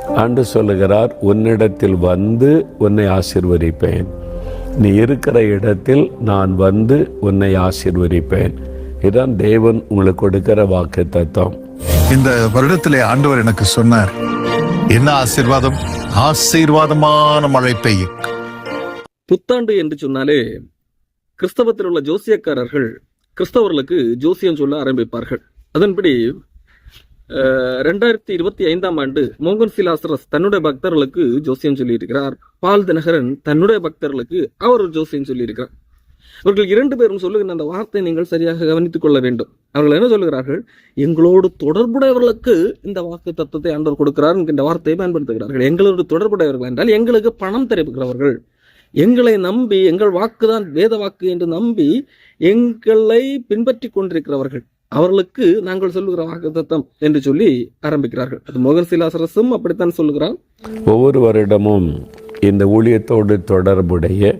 ஆண்டு சொல்லுகிறார் உன்னிடத்தில் வந்து உன்னை ஆசிர்வதிப்பேன். நீ இருக்கிற இடத்தில் நான் வந்து உன்னை ஆசிர்வதிப்பேன். இதுதான் தேவன் உங்களுக்கு கொடுக்கிற வாக்கு தத்துவம். இந்த வருடத்திலே ஆண்டவர் எனக்கு சொன்னார் என்ன ஆசீர்வாதம்? ஆசீர்வாதமான மழை பெய்யும். புத்தாண்டு என்று சொன்னாலே கிறிஸ்தவத்தில் உள்ள ஜோசியக்காரர்கள் கிறிஸ்தவர்களுக்கு ஜோசியம் சொல்ல ஆரம்பிப்பார்கள். அதன்படி ரெண்டாயிரத்தி இருபத்தி ஐந்தாம் ஆண்டு மோகன் சிலாசரஸ் தன்னுடைய பக்தர்களுக்கு ஜோசியம் சொல்லியிருக்கிறார். பால் தினகரன் தன்னுடைய பக்தர்களுக்கு அவர் ஒரு ஜோசியம் சொல்லியிருக்கிறார். இவர்கள் இரண்டு பேரும் சொல்லுகிற அந்த வார்த்தை நீங்கள் சரியாக கவனித்துக் கொள்ள வேண்டும். அவர்கள் என்ன சொல்லுகிறார்கள் எங்களோடு தொடர்புடையவர்களுக்கு இந்த வாக்கு தத்துவத்தை ஆண்டவர் கொடுக்கிறார் என்கின்ற வார்த்தையை பயன்படுத்துகிறார்கள். எங்களோடு தொடர்புடையவர்கள் என்றால் எங்களுக்கு பணம் தெரிவிக்கிறவர்கள் எங்களை நம்பி எங்கள் வாக்குதான் வேத வாக்கு என்று நம்பி எங்களை பின்பற்றி கொண்டிருக்கிறவர்கள். அவர்களுக்கு நாங்கள் சொல்லுகிற வாக்கு தத்தம் என்று சொல்லி ஆரம்பிக்கிறார்கள். அது மோகன் சிலாசரசும் அப்படித்தான் சொல்லுகிறார் ஒவ்வொரு வருடமும் இந்த ஊழியத்தோடு தொடர்புடைய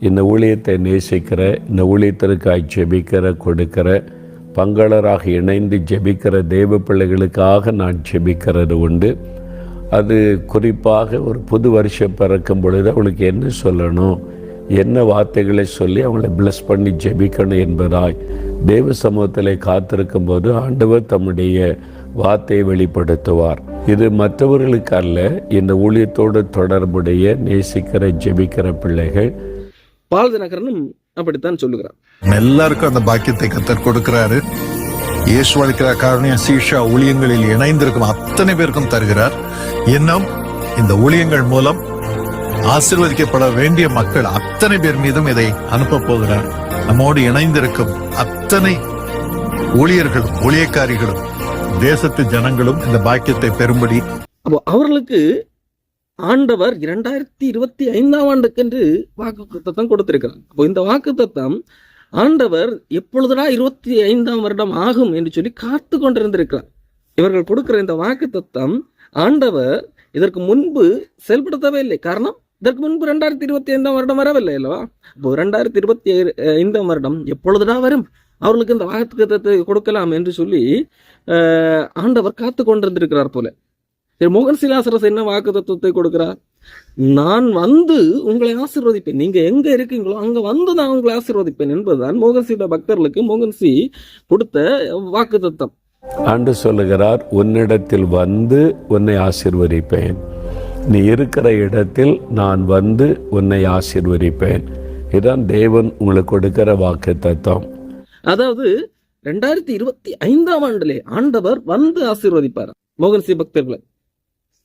இந்த ஊழியத்தை நேசிக்கிற இந்த ஊழியத்திற்காய் ஜெபிக்கிற கொடுக்கிற பங்களராக இணைந்து ஜெபிக்கிற தெய்வ பிள்ளைகளுக்காக நான் ஜெபிக்கிறது உண்டு. அது குறிப்பாக ஒரு புது வருஷம் பிறக்கும் பொழுது அவளுக்கு என்ன சொல்லணும்? என்ன வார்த்தைகளை சொல்லி அவங்களை பிளஸ் பண்ணி ஜெபிக்கணும் என்பதாய் தேவ சமூகத்தில் காத்திருக்கும் போது ஆண்டவர் தம்முடைய வார்த்தையை வெளிப்படுத்துவார். இது மற்றவர்களுக்கு அல்ல இந்த ஊழியத்தோடு தொடர்புடைய நேசிக்கிற ஜெபிக்கிற பிள்ளைகள். பால் தினகரனும் அப்படித்தான் சொல்லுகிறார். எல்லாருக்கும் அந்த பாக்கியத்தை கத்தர் கொடுக்கிறாரு. இயேசு அளிக்கிற காரணியம் சீஷா ஊழியங்களில் இணைந்திருக்கும் அத்தனை பேருக்கும் தருகிறார். இன்னும் இந்த ஊழியங்கள் மூலம் ஆசீர்வதிக்கப்பட வேண்டிய மக்கள் அத்தனை பேர் மீதும் இதை அனுப்ப போகிறார். நம்மோடு இணைந்திருக்கும் அத்தனை ஊழியர்களும் ஊழியக்காரிகளும் தேசத்து ஜனங்களும் இந்த பாக்கியத்தை பெறும்படி அப்போ அவர்களுக்கு ஆண்டவர் இரண்டாயிரத்தி இருபத்தி ஐந்தாம் ஆண்டுக்கென்று வாக்கு தத்தம் கொடுத்திருக்கிறார். அப்போ இந்த வாக்கு தத்தம் ஆண்டவர் எப்பொழுதுடா இருபத்தி ஐந்தாம் வருடம் ஆகும் என்று சொல்லி காத்து கொண்டிருந்திருக்கிறார். இவர்கள் கொடுக்கிற இந்த வாக்கு தத்தம் ஆண்டவர் இதற்கு முன்பு செயல்படுத்தவே இல்லை. காரணம் இதற்கு முன்பு ரெண்டாயிரத்தி இருபத்தி ஐந்தாம் வருடம் வரவில்லை அல்லவா? இப்போ ரெண்டாயிரத்தி இருபத்தி ஐந்தாம் வருடம் எப்பொழுதுடா வரும்? அவர்களுக்கு இந்த வாக்கு தத்தத்தை கொடுக்கலாம் என்று சொல்லி ஆண்டவர் காத்து கொண்டிருந்திருக்கிறார் போல. சரி மோகன் சிலாசரஸ் என்ன வாக்கு தத்துவத்தை கொடுக்கிறார்? நான் வந்து உங்களை ஆசீர்வதிப்பேன். நீங்க எங்க இருக்கீங்களோ அங்க வந்து நான் உங்களை ஆசீர்வதிப்பேன் என்பதுதான் மோகன் பக்தர்களுக்கு மோகன்சி கொடுத்த வாக்கு தத்தம் ஆண்டு சொல்லுகிறார் உன்னிடத்தில் வந்து உன்னை ஆசிர்வதிப்பேன். நீ இருக்கிற இடத்தில் நான் வந்து உன்னை ஆசிர்வதிப்பேன். இதுதான் தேவன் உங்களுக்கு கொடுக்கிற வாக்கு தத்துவம் அதாவது ரெண்டாயிரத்தி இருபத்தி ஐந்தாம் ஆண்டுலே ஆண்டவர் வந்து ஆசீர்வதிப்பார். மோகன் சி பக்தர்களை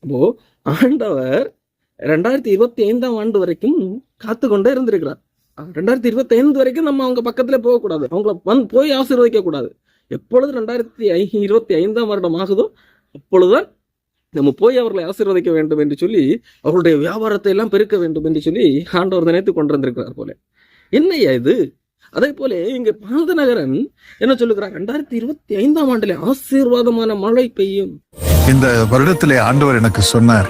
அப்போ ஆண்டவர் ரெண்டாயிரத்தி இருபத்தி ஐந்தாம் ஆண்டு வரைக்கும் காத்து கொண்டே இருந்திருக்கிறார். ரெண்டாயிரத்தி இருபத்தி ஐந்து வரைக்கும் நம்ம அவங்க பக்கத்துல போகக்கூடாது. அவங்கள வந்து போய் ஆசீர்வதிக்க கூடாது எப்பொழுது ரெண்டாயிரத்தி ஐ இருபத்தி ஐந்தாம் வருடம் ஆகுதோ அப்பொழுதுதான் நம்ம போய் அவர்களை ஆசீர்வதிக்க வேண்டும் என்று சொல்லி அவர்களுடைய வியாபாரத்தை எல்லாம் பெருக்க வேண்டும் என்று சொல்லி ஆண்டவர் நினைத்து கொண்டிருந்திருக்கிறார் போல. என்னையா இது? அதே போல இங்க பாதநகரன் என்ன சொல்லுகிறார்? ரெண்டாயிரத்தி இருபத்தி ஐந்தாம் ஆண்டுல ஆசீர்வாதமான மழை பெய்யும். இந்த வருடத்திலே ஆண்டவர் எனக்கு சொன்னார்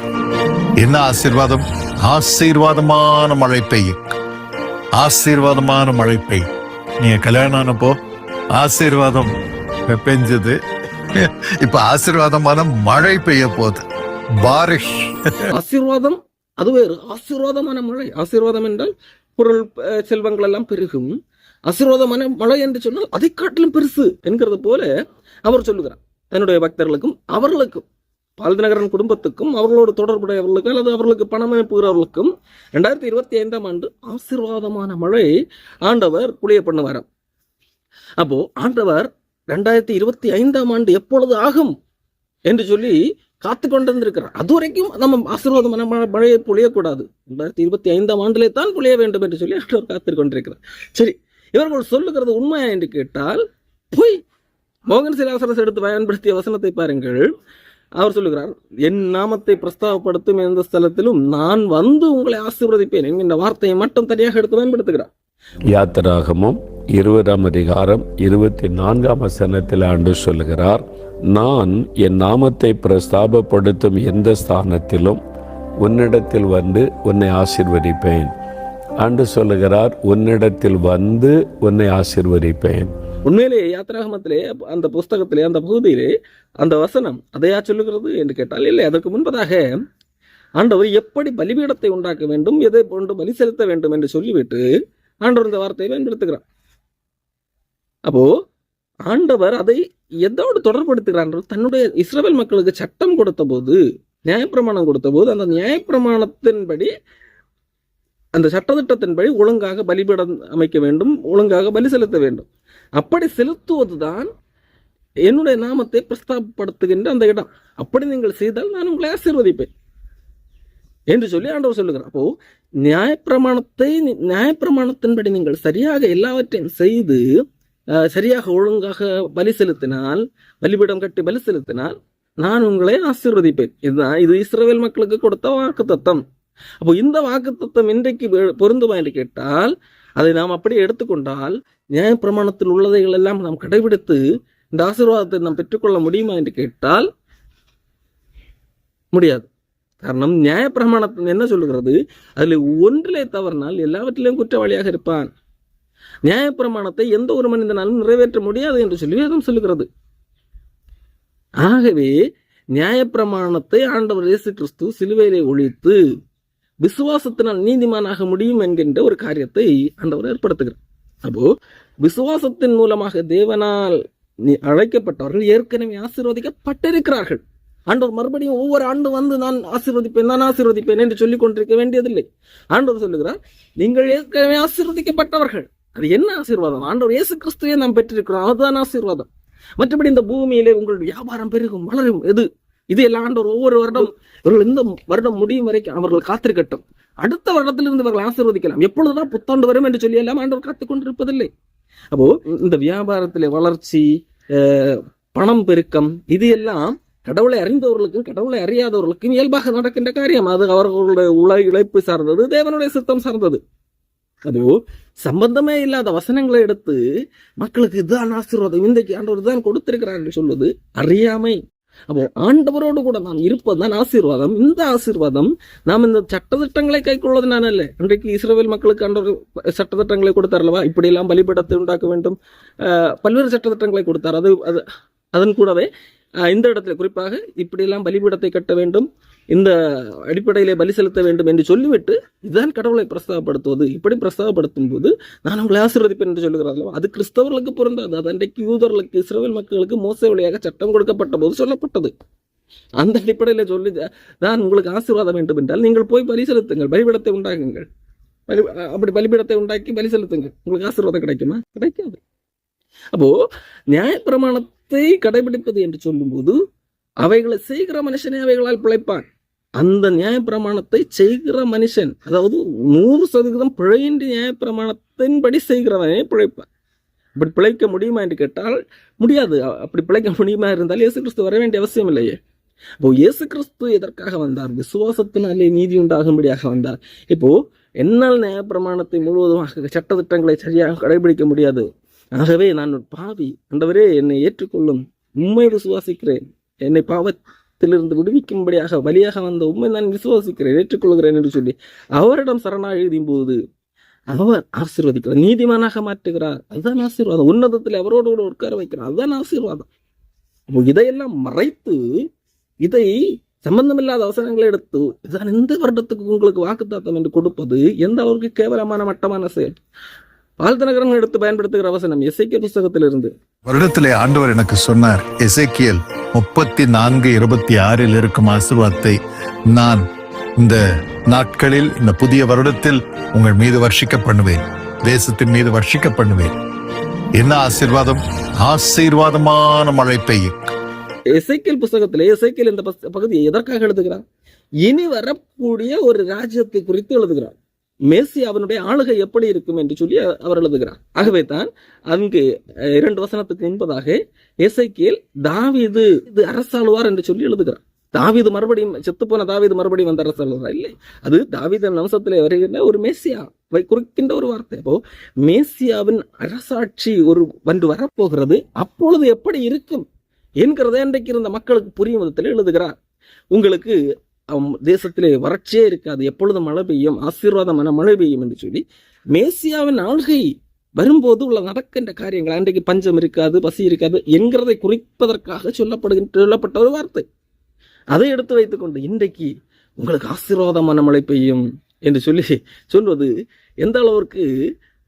என்ன ஆசீர்வாதம்? ஆசீர்வாதமான மழை பெய்யும். ஆசீர்வாதமான மழை பெய்யும். நீங்க கல்யாணம் ஆனப்போ ஆசீர்வாதம் பெஞ்சது. இப்ப ஆசீர்வாதமான மழை பெய்ய போகுது. பாரிஷ். ஆசீர்வாதம் அது வேறு. ஆசீர்வாதமான மழை. ஆசீர்வாதம் என்றால் பொருள் செல்வங்கள் எல்லாம் பெருகும். ஆசீர்வாதமான மழை என்று சொன்னால் அதை காட்டிலும் பெருசு என்கிறது போல அவர் சொல்லுகிறார். தன்னுடைய பக்தர்களுக்கும் அவர்களுக்கும் பால்திநகரன் குடும்பத்துக்கும் அவர்களோடு தொடர்புடையவர்களுக்கும் அல்லது அவர்களுக்கு பணம் அனுப்புகிறவர்களுக்கும் ரெண்டாயிரத்தி இருபத்தி ஐந்தாம் ஆண்டு ஆசீர்வாதமான மழை ஆண்டவர் குளிய பண்ணுவாராம். அப்போ ஆண்டவர் ரெண்டாயிரத்தி இருபத்தி ஐந்தாம் ஆண்டு எப்பொழுது ஆகும் என்று சொல்லி காத்து கொண்டிருந்திருக்கிறார். அது வரைக்கும் நம்ம ஆசீர்வாதமான மழையை பொழியக்கூடாது. ரெண்டாயிரத்தி இருபத்தி ஐந்தாம் ஆண்டிலே தான் பொழிய வேண்டும் என்று சொல்லி அவர் காத்து கொண்டிருக்கிறார். சரி இவர்கள் சொல்லுகிறது உண்மையா என்று கேட்டால் பொய். மோகன் சிலாசரஸ் எடுத்து பயன்படுத்திய வசனத்தை பாருங்கள். அவர் சொல்லுகிறார் என் நாமத்தை பிரஸ்தாவப்படுத்தும் எந்த ஸ்தலத்திலும் நான் வந்து உங்களை ஆசீர்வதிப்பேன் என்கின்ற வார்த்தையை மட்டும் தனியாக எடுத்து பயன்படுத்துகிறார். யாத்திராகமும் இருபதாம் அதிகாரம் இருபத்தி நான்காம் வசனத்தில் ஆண்டு சொல்லுகிறார் நான் என் நாமத்தை பிரஸ்தாபப்படுத்தும் எந்த ஸ்தானத்திலும் உன்னிடத்தில் வந்து உன்னை ஆசிர்வதிப்பேன். ஆண்டு சொல்லுகிறார் உன்னிடத்தில் வந்து உன்னை ஆசிர்வதிப்பேன். உண்மையிலேயே யாத்திராகமத்திலே அந்த புஸ்தகத்திலே அந்த பகுதியிலே அந்த வசனம் அதையா சொல்லுகிறது என்று கேட்டால் இல்லை அதற்கு முன்பதாக ஆண்டவர் எப்படி பலிபீடத்தை உண்டாக்க வேண்டும் எதை கொண்டு பலி செலுத்த வேண்டும் என்று சொல்லிவிட்டு ஆண்டவர் இந்த வார்த்தையை பயன்படுத்துகிறார். அப்போ ஆண்டவர் அதை எதோடு தொடர்படுத்துகிறார் தன்னுடைய இஸ்ரேல் மக்களுக்கு சட்டம் கொடுத்த போது நியாயப்பிரமாணம் கொடுத்த போது அந்த நியாயப்பிரமாணத்தின்படி அந்த சட்டத்திட்டத்தின்படி ஒழுங்காக பலிபீடம் அமைக்க வேண்டும் ஒழுங்காக பலி செலுத்த வேண்டும். அப்படி செலுத்துவதுதான் என்னுடைய நாமத்தை பிரஸ்தாபப்படுத்துகின்ற அந்த இடம். அப்படி நீங்கள் செய்தால் நான் உங்களை ஆசீர்வதிப்பேன். என்று சொல்லி ஆண்டவர் சொல்லுகிறார். அப்போ நியாயப்பிரமாணத்தை நியாயப்பிரமாணத்தின்படி நீங்கள் சரியாக எல்லாவற்றையும் செய்து சரியாக ஒழுங்காக பலி செலுத்தினால் பலிபீடம் கட்டி பலி செலுத்தினால் நான் உங்களை ஆசீர்வதிப்பேன். இதுதான் இது இஸ்ரேல் மக்களுக்கு கொடுத்த வாக்கு தத்தம் அப்போ இந்த வாக்கு தத்தம் இன்றைக்கு பொருந்துமா என்று கேட்டால் அதை நாம் அப்படியே எடுத்துக்கொண்டால் நியாயப்பிரமாணத்தில் உள்ளதைகள் எல்லாம் நாம் கடைபிடித்து இந்த ஆசீர்வாதத்தை நாம் பெற்றுக்கொள்ள முடியுமா என்று கேட்டால் முடியாது. காரணம் நியாயப்பிரமாணத்தில் என்ன சொல்லுகிறது? அதில் ஒன்றிலே தவறினால் எல்லாவற்றிலையும் குற்றவாளியாக இருப்பான். நியாயப்பிரமாணத்தை எந்த ஒரு மனிதனாலும் நிறைவேற்ற முடியாது என்று சொல்லி வேதம் சொல்லுகிறது. ஆகவே நியாயப்பிரமாணத்தை ஆண்டவர் இயேசு கிறிஸ்து சிலுவையிலே ஒழித்து விசுவாசத்தினால் நீதிமானாக முடியும் என்கின்ற ஒரு காரியத்தை ஆண்டவர் ஏற்படுத்துகிறார். அப்போ விசுவாசத்தின் மூலமாக தேவனால் நீ- அழைக்கப்பட்டவர்கள் ஏற்கனவே ஆசீர்வதிக்கப்பட்டிருக்கிறார்கள். ஆண்டவர் மறுபடியும் ஒவ்வொரு ஆண்டு வந்து நான் ஆசீர்வதிப்பேன் நான் ஆசீர்வதிப்பேன் என்று சொல்லிக் கொண்டிருக்க வேண்டியதில்லை. ஆண்டவர் சொல்லுகிறார் நீங்கள் ஏற்கனவே ஆசீர்வதிக்கப்பட்டவர்கள். அது என்ன ஆசீர்வாதம்? ஆண்டவர் இயேசு கிறிஸ்துவே நாம் பெற்றிருக்கிறோம் அதுதான் ஆசீர்வாதம். மற்றபடி இந்த பூமியிலே உங்கள் வியாபாரம் பெருகும் வளரும். எது? இது எல்லாம் ஆண்டவர் ஒவ்வொரு வருடம் இவர்கள் இந்த வருடம் முடியும் வரைக்கும் அவர்கள் காத்திருக்கட்டும். அடுத்த வருடத்திலிருந்து இவர்கள் ஆசீர்வதிக்கலாம். எப்பொழுதுதான் புத்தாண்டு வரும் என்று சொல்லி எல்லாம் ஆண்டவர் காத்து கொண்டிருப்பதில்லை. அப்போ இந்த வியாபாரத்திலே வளர்ச்சி பணம் பெருக்கம் இது எல்லாம் கடவுளை அறிந்தவர்களுக்கும் கடவுளை அறியாதவர்களுக்கும் இயல்பாக நடக்கின்ற காரியம் அது. அவர்களுடைய உல இழைப்பு சார்ந்தது தேவனுடைய சித்தம் சார்ந்தது. அதுவோ சம்பந்தமே இல்லாத வசனங்களை எடுத்து மக்களுக்கு இதுதான் ஆசீர்வாதம் இன்றைக்கு ஆண்டவர் தான் கொடுத்திருக்கிறார் என்று சொல்வது அறியாமை. அப்போ ஆண்டவரோடு கூட நாம் இருப்பதுதான் ஆசீர்வாதம். இந்த ஆசீர்வாதம் நாம் இந்த சட்டத்திட்டங்களை கைக்கொள்வது நான் அல்ல. இன்றைக்கு இஸ்ரேல் மக்களுக்கு ஆண்டவர் சட்டத்திட்டங்களை கொடுத்தாரல்லவா? இப்படியெல்லாம் பலிபடத்தை உண்டாக்க வேண்டும். பல்வேறு சட்டத்திட்டங்களை கொடுத்தார். அது அது அதன் கூடவே இந்த இடத்துல குறிப்பாக இப்படியெல்லாம் பலிபீடத்தை கட்ட வேண்டும் இந்த அடிப்படையிலே பலி செலுத்த வேண்டும் என்று சொல்லிவிட்டு இதுதான் கடவுளை பிரஸ்தாபப்படுத்துவது இப்படி பிரஸ்தாபப்படுத்தும் போது நான் உங்களை ஆசீர்வதிப்பேன் என்று சொல்லுகிறார்களோ அது கிறிஸ்தவர்களுக்கு பொருந்தாது. அது அன்றைக்கு யூதர்களுக்கு இஸ்ரேல் மக்களுக்கு மோச வழியாக சட்டம் கொடுக்கப்பட்ட போது சொல்லப்பட்டது. அந்த அடிப்படையில் சொல்லி நான் உங்களுக்கு ஆசீர்வாதம் வேண்டும் என்றால் நீங்கள் போய் பலி செலுத்துங்கள். பலிபீடத்தை உண்டாக்குங்கள். பலி அப்படி பலிபீடத்தை உண்டாக்கி பலி செலுத்துங்கள். உங்களுக்கு ஆசீர்வாதம் கிடைக்குமா? கிடைக்காது. அப்போ நியாயப்பிரமாணத்தை கடைபிடிப்பது என்று சொல்லும்போது அவைகளை செய்கிற மனுஷனே அவைகளால் பிழைப்பான். அந்த நியாயப்பிரமாணத்தை செய்கிற மனுஷன் அதாவது நூறு சதவீதம் பிழையின்றி நியாயப்பிரமாணத்தின்படி செய்கிறவனே பிழைப்பான். அப்படி பிழைக்க முடியுமா என்று கேட்டால் முடியாது. அப்படி பிழைக்க முடியுமா இருந்தால் இயேசு கிறிஸ்து வர வேண்டிய அவசியம் இல்லையே. இப்போ இயேசு கிறிஸ்து எதற்காக வந்தார்? விசுவாசத்தினாலே நீதி உண்டாகும்படியாக வந்தார். இப்போ என்னால் நியாயப்பிரமாணத்தை முழுவதுமாக சட்டத்திட்டங்களை சரியாக கடைபிடிக்க முடியாது. ஆகவே நான் ஒரு பாவி. ஆண்டவரே என்னை ஏற்றுக்கொள்ளும். உண்மை விசுவாசிக்கிறேன். என்னை பாவத்திலிருந்து விடுவிக்கும்படியாக வழியாக வந்த உண்மை நான் விசுவாசிக்கிறேன் ஏற்றுக்கொள்கிறேன் என்று சொல்லி அவரிடம் சரணா எழுதியும் போது அவர் ஆசீர்வதிக்கிறார். நீதிமானாக மாற்றுகிறார். அதுதான் ஆசீர்வாதம். உன்னதத்தில் அவரோடு கூட உட்கார வைக்கிறார். அதுதான் ஆசீர்வாதம். இதையெல்லாம் மறைத்து இதை சம்பந்தமில்லாத அவசரங்களை எடுத்து இதுதான் இந்த வருடத்துக்கு உங்களுக்கு வாக்குத்தாத்தம் என்று கொடுப்பது எந்த அளவுக்கு கேவலமான மட்டமான செயல்? நகரம் எடுத்து பயன்படுத்துகிற அவசரம் எஸ்ஐக்கிய புஸ்தகத்திலிருந்து. வருடத்திலே ஆண்டவர் எனக்கு சொன்னார் எசேக்கியேல் முப்பத்தி நான்கு இருபத்தி ஆறில் இருக்கும் ஆசீர்வாதத்தை நான் இந்த நாட்களில் இந்த புதிய வருடத்தில் உங்கள் மீது வர்ஷிக்க பண்ணுவேன் தேசத்தின் மீது வர்ஷிக்க பண்ணுவேன் என்ன ஆசீர்வாதம்? ஆசீர்வாதமான மழை பெய்யும். எசைக்கேல் புஸ்தகத்திலே எசைக்கேல் இந்த பகுதியை எதற்காக எழுதுகிறார்? இனி வரக்கூடிய ஒரு ராஜ்யத்தை குறித்து எழுதுகிறார். மேசி அவனுடைய ஆளுகை எப்படி இருக்கும் என்று சொல்லி அவர் எழுதுகிறார். ஆகவே தான் அங்கு இரண்டு வசனத்துக்கு முன்பதாக எசைக்கேல் தாவிது இது அரசாளுவார் என்று சொல்லி எழுதுகிறார். தாவிது மறுபடியும் செத்துப்போன தாவீது மறுபடியும் வந்து அரசாளுவார் இல்லை. அது தாவீதன் வம்சத்திலே வருகின்ற ஒரு மேசியா வை குறிக்கின்ற ஒரு வார்த்தை. அப்போ மேசியாவின் அரசாட்சி ஒரு வந்து வரப்போகிறது அப்பொழுது எப்படி இருக்கும் என்கிறத அன்றைக்கு இருந்த மக்களுக்கு புரியும் விதத்தில் எழுதுகிறார். உங்களுக்கு தேசத்திலே வறட்சியே இருக்காது. எப்பொழுது மழை பெய்யும்? ஆசீர்வாதமான மழை பெய்யும் என்று சொல்லி மேசியாவின் ஆள்கை வரும்போது உள்ள நடக்கின்ற காரியங்கள் அன்றைக்கு பஞ்சம் இருக்காது பசி இருக்காது என்கிறதை குறிப்பதற்காக சொல்லப்படுகின்ற சொல்லப்பட்ட ஒரு வார்த்தை. அதை எடுத்து வைத்துக்கொண்டு இன்றைக்கு உங்களுக்கு ஆசீர்வாதமான மழை பெய்யும் என்று சொல்லி சொல்வது எந்த அளவிற்கு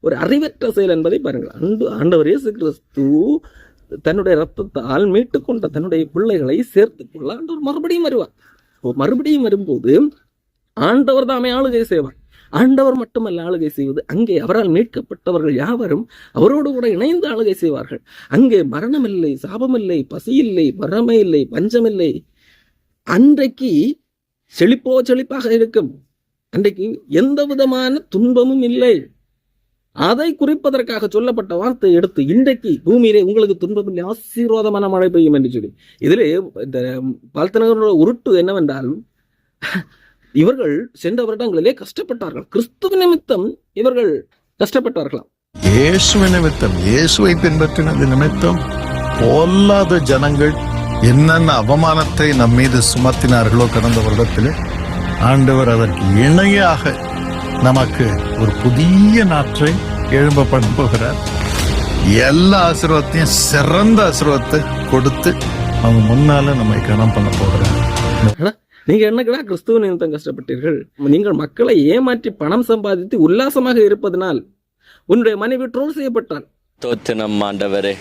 ஒரு அறிவற்ற செயல் என்பதை பாருங்கள். அன்பு ஆண்டவர் இயேசு கிறிஸ்து தன்னுடைய ரத்தத்தால் மீட்டுக்கொண்ட தன்னுடைய பிள்ளைகளை சேர்த்துக் கொள்ள ஆண்டவர் மறுபடியும் வருவார். மறுபடியும் வரும்போது ஆண்டவர் தாமே ஆளுகை செய்வார். ஆண்டவர் மட்டுமல்ல ஆளுகை செய்வது. அங்கே அவரால் மீட்கப்பட்டவர்கள் யாவரும் அவரோடு கூட இணைந்து ஆளுகை செய்வார்கள். அங்கே மரணமில்லை சாபமில்லை பசியில்லை வறுமை இல்லை பஞ்சமில்லை அன்றைக்கு செழிப்போ செழிப்பாக இருக்கும். அன்றைக்கு எந்த விதமான துன்பமும் இல்லை. அதை குறிப்பதற்காக சொல்லப்பட்ட வார்த்தை எடுத்து இன்றைக்கு பூமியிலே உங்களுக்கு துன்பமில்லை ஆசீர்வாதமான மழை பெய்யும் என்று சொல்லி. இதிலே இந்த பால்தனகரோட உருட்டு என்னவென்றால் இவர்கள் சென்ற வருடங்களிலே கஷ்டப்பட்டார்கள். கிறிஸ்துவ நிமித்தம் இவர்கள் கஷ்டப்பட்டார்களாம். இயேசுவை நிமித்தம் இயேசுவை பின்பற்றினது நிமித்தம் பொல்லாத ஜனங்கள் என்னென்ன அவமானத்தை நம் மீது சுமத்தினார்களோ கடந்த வருடத்தில் ஆண்டவர் அதற்கு இணையாக நமக்கு ஒரு புதிய நாற்றை எழும்ப பண்ண போகிறார். எல்லா ஆசீர்வாதத்தையும் சிறந்த ஆசீர்வாதத்தை கொடுத்து அவங்க முன்னால நம்மை கனம் பண்ண போகிறார். நீங்க என்னக்கடா கிறிஸ்துவ நிமித்தம் கஷ்டப்பட்டீர்கள்? நீங்கள் மக்களை ஏமாற்றி பணம் சம்பாதித்து உல்லாசமாக இருப்பதனால் உன்னுடைய மனைவி ட்ரோல் செய்யப்பட்டாள். தோத்தினம் ஆண்டவரே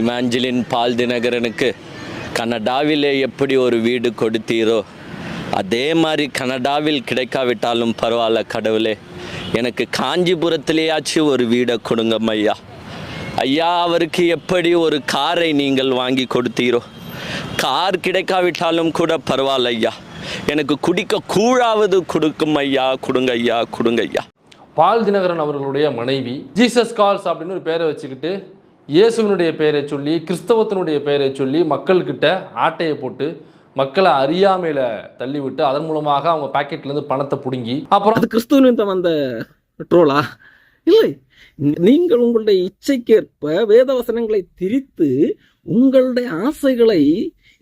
இமாஞ்சலின் பால் தினகரனுக்கு கனடாவிலே எப்படி ஒரு வீடு கொடுத்தீரோ அதே மாதிரி கனடாவில் கிடைக்காவிட்டாலும் பரவாயில்ல கடவுளே. எனக்கு காஞ்சிபுரத்திலேயாச்சும் ஒரு வீடை கொடுங்க ஐயா. ஐயா அவருக்கு எப்படி ஒரு காரை நீங்கள் வாங்கி கொடுத்தீரோ? கார் கிடைக்காவிட்டாலும் கூட பரவாயில்ல ஐயா. எனக்கு குடிக்க கூழாவது கொடுக்கும் ஐயா கொடுங்க ஐயா கொடுங்க ஐயா. பால் தினகரன் அவர்களுடைய மனைவி ஜீசஸ் கால்ஸ் அப்படின்னு ஒரு பேரை வச்சுக்கிட்டு இயேசுவினுடைய பெயரை சொல்லி கிறிஸ்தவத்தினுடைய பெயரை சொல்லி மக்கள்கிட்ட ஆட்டையை போட்டு மக்களை அறியாமையில தள்ளிவிட்டு அதன் மூலமாக அவங்க பாக்கெட்ல இருந்து பணத்தை பிடுங்கி அப்புறம் அது கிறிஸ்துவ நிமித்தம் வந்த ட்ரோலா இல்லை. நீங்கள் உங்களுடைய இச்சைக்கேற்ப வேத வசனங்களை திரித்து உங்களுடைய ஆசைகளை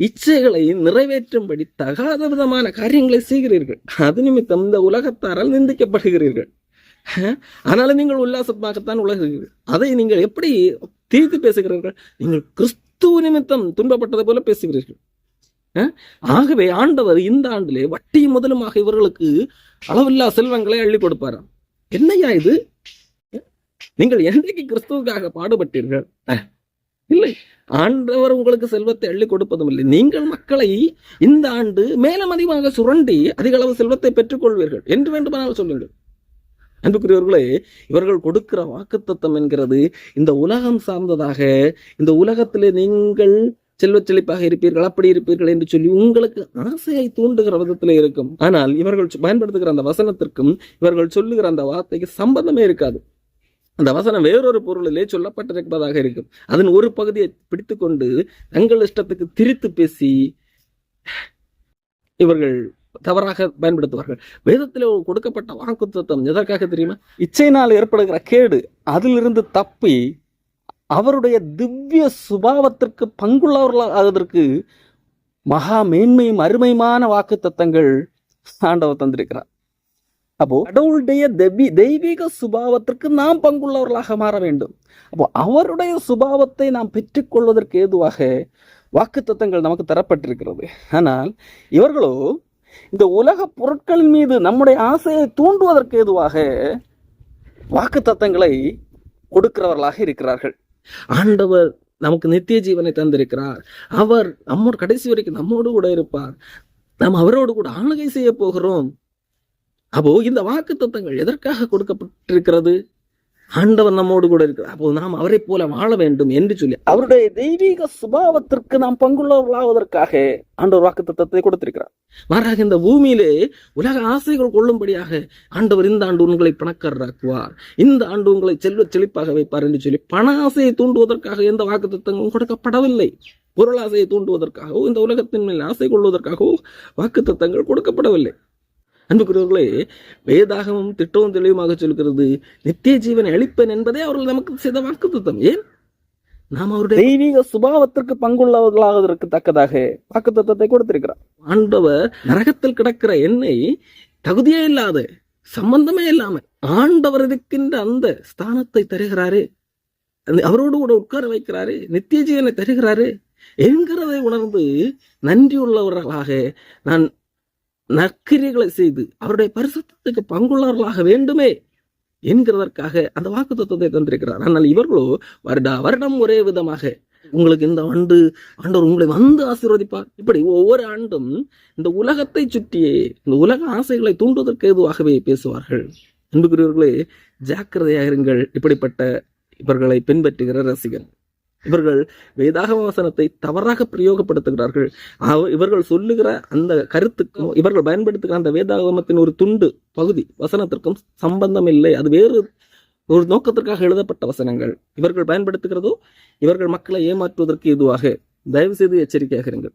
இச்சைகளை நிறைவேற்றும்படி தகாத விதமான காரியங்களை செய்கிறீர்கள். அது நிமித்தம் இந்த உலகத்தாரால் நிந்திக்கப்படுகிறீர்கள். ஆனாலும் நீங்கள் உல்லாசமாகத்தான் உலகிறீர்கள் அதை நீங்கள் எப்படி திரித்து பேசுகிறீர்கள்? நீங்கள் கிறிஸ்துவ நிமித்தம் துன்பப்பட்டதை போல பேசுகிறீர்கள். ஆகவே ஆண்டவர் இந்த ஆண்டிலே வட்டி முதலுமாக இவர்களுக்கு அளவில்லா செல்வங்களை அள்ளி கொடுப்பாராம். என்னையா இது? நீங்கள் என்றைக்கு கிறிஸ்துவுக்காக பாடுபட்டீர்கள்? இல்லை. ஆண்டவர் உங்களுக்கு செல்வத்தை அள்ளி கொடுப்பதும் இல்லை. நீங்கள் மக்களை இந்த ஆண்டு மேலும் அதிகமாக சுரண்டி அதிக அளவு செல்வத்தை பெற்றுக்கொள்வீர்கள். என்று வேண்டுமானால் சொல்லுங்கள். அன்புக்குரியவர்களே இவர்கள் கொடுக்கிற வாக்குத்தத்தம் என்கிறது இந்த உலகம் சார்ந்ததாக இந்த உலகத்திலே நீங்கள் செல்வச்செழிப்பாக இருப்பீர்கள் அப்படி இருப்பீர்கள் என்று சொல்லி உங்களுக்கு ஆசையை தூண்டுகிற விதத்தில் இருக்கும். ஆனால் இவர்கள் பயன்படுத்துகிற அந்த வசனத்திற்கும் இவர்கள் சொல்லுகிற அந்த வார்த்தைக்கு சம்பந்தமே இருக்காது. அந்த வசனம் வேறொரு பொருளிலே சொல்லப்பட்டிருப்பதாக இருக்கும். அதன் ஒரு பகுதியை பிடித்துக்கொண்டு தங்கள் இஷ்டத்துக்கு திரித்து பேசி இவர்கள் தவறாக பயன்படுத்துவார்கள். வேதத்தில் கொடுக்கப்பட்ட வாக்குத்தத்தம் எதற்காக தெரியுமா? இச்சையினால் ஏற்படுகிற கேடு அதிலிருந்து தப்பி அவருடைய திவ்ய சுபாவத்திற்கு பங்குள்ளவர்களாவதற்கு மகா மேன்மையும் அருமையுமான வாக்குத்தத்தங்கள் ஆண்டவர் தந்திருக்கிறார். அப்போ கடவுளுடைய தெவி தெய்வீக சுபாவத்திற்கு நாம் பங்குள்ளவர்களாக மாற வேண்டும். அப்போ அவருடைய சுபாவத்தை நாம் பெற்றுக்கொள்வதற்கு ஏதுவாக வாக்குத்தத்தங்கள் நமக்கு தரப்பட்டிருக்கிறது. ஆனால் இவர்களோ இந்த உலக பொருட்களின் மீது நம்முடைய ஆசையை தூண்டுவதற்கு ஏதுவாக வாக்குத்தத்தங்களை கொடுக்கிறவர்களாக இருக்கிறார்கள். ஆண்டவர் நமக்கு நித்திய ஜீவனை தந்திருக்கிறார். அவர் நம்மோட கடைசி வரைக்கும் நம்மோடு கூட இருப்பார். நாம் அவரோடு கூட ஆளுகை செய்ய போகிறோம். அப்போ இந்த வாக்கு தத்துவங்கள் எதற்காக கொடுக்கப்பட்டிருக்கிறது? ஆண்டவர் நம்மோடு கூட இருக்கிறார். அப்போ நாம் அவரை போல வாழ வேண்டும் என்று சொல்லி அவருடைய தெய்வீக சுபாவத்திற்கு நாம் பங்குள்ளவர்களாவதற்காக ஆண்டவர் வாக்கு தத்தத்தை கொடுத்திருக்கிறார். மாறாக இந்த பூமியிலே உலக ஆசைகள் கொள்ளும்படியாக ஆண்டவர் இந்த ஆண்டு உங்களை பணக்காரராக்குவார். இந்த ஆண்டு உங்களை செல்வ செழிப்பாக வைப்பார் என்று சொல்லி பண ஆசையை தூண்டுவதற்காக எந்த வாக்கு தத்தங்களும் கொடுக்கப்படவில்லை. பொருளாசையை தூண்டுவதற்காகவோ இந்த உலகத்தின் மேல் ஆசை கொள்வதற்காகவோ வாக்கு தத்தங்கள் கொடுக்கப்படவில்லை. அன்புக்குரியவர்களே வேதாகமும் திட்டமும் தெளிவுமாக சொல்கிறது நித்திய ஜீவனை அளிப்பேன் என்பதே அவர்கள் நமக்கு செய்த வாக்குத்தத்தம். ஏன்? நாம் அவருடைய தெய்வீக சுபாவத்திற்கு பங்குள்ளவர்களாவதற்கு தக்கதாக வாக்குத்தத்தத்தை கொடுத்திருக்கிறார். ஆண்டவர் நரகத்தில் கிடக்கிற என்னை தகுதியே இல்லாத சம்பந்தமே இல்லாம ஆண்டவர் இருக்கின்ற அந்த ஸ்தானத்தை தருகிறாரே. அவரோடு கூட உட்கார வைக்கிறாரே நித்திய ஜீவனை தருகிறாரே. என்கிறதை உணர்ந்து நன்றியுள்ளவர்களாக நான் நற்கிரியைகளை செய்து அவருடைய பரிசுத்தத்துக்கு பங்குள்ளவர்களாக வேண்டுமே என்கிறதற்காக அந்த வாக்கு தத்துவத்தை தந்திருக்கிறார். ஆனால் இவர்களோ வருடா வருடம் ஒரே விதமாக உங்களுக்கு இந்த ஆண்டு ஆண்டவர் உங்களை வந்து ஆசீர்வதிப்பார். இப்படி ஒவ்வொரு ஆண்டும் இந்த உலகத்தை சுற்றியே இந்த உலக ஆசைகளை தூண்டுவதற்கு ஏதுவாகவே பேசுவார்கள். அன்புக்குரியவர்களே ஜாக்கிரதையாக இருங்கள். இப்படிப்பட்ட இவர்களை பின்பற்றுகிற ரசிகர் இவர்கள் வேதாகம வசனத்தை தவறாக பிரயோகப்படுத்துகிறார்கள். இவர்கள் சொல்லுகிற அந்த கருத்துக்கும் இவர்கள் பயன்படுத்துகிற அந்த வேதாகமத்தின் ஒரு துண்டு பகுதி வசனத்திற்கும் சம்பந்தம் இல்லை அது வேறு ஒரு நோக்கத்திற்காக எழுதப்பட்ட வசனங்கள். இவர்கள் பயன்படுத்துகிறதோ இவர்கள் மக்களை ஏமாற்றுவதற்கு எதுவாக தயவு செய்து எச்சரிக்கையாக இருங்கள்.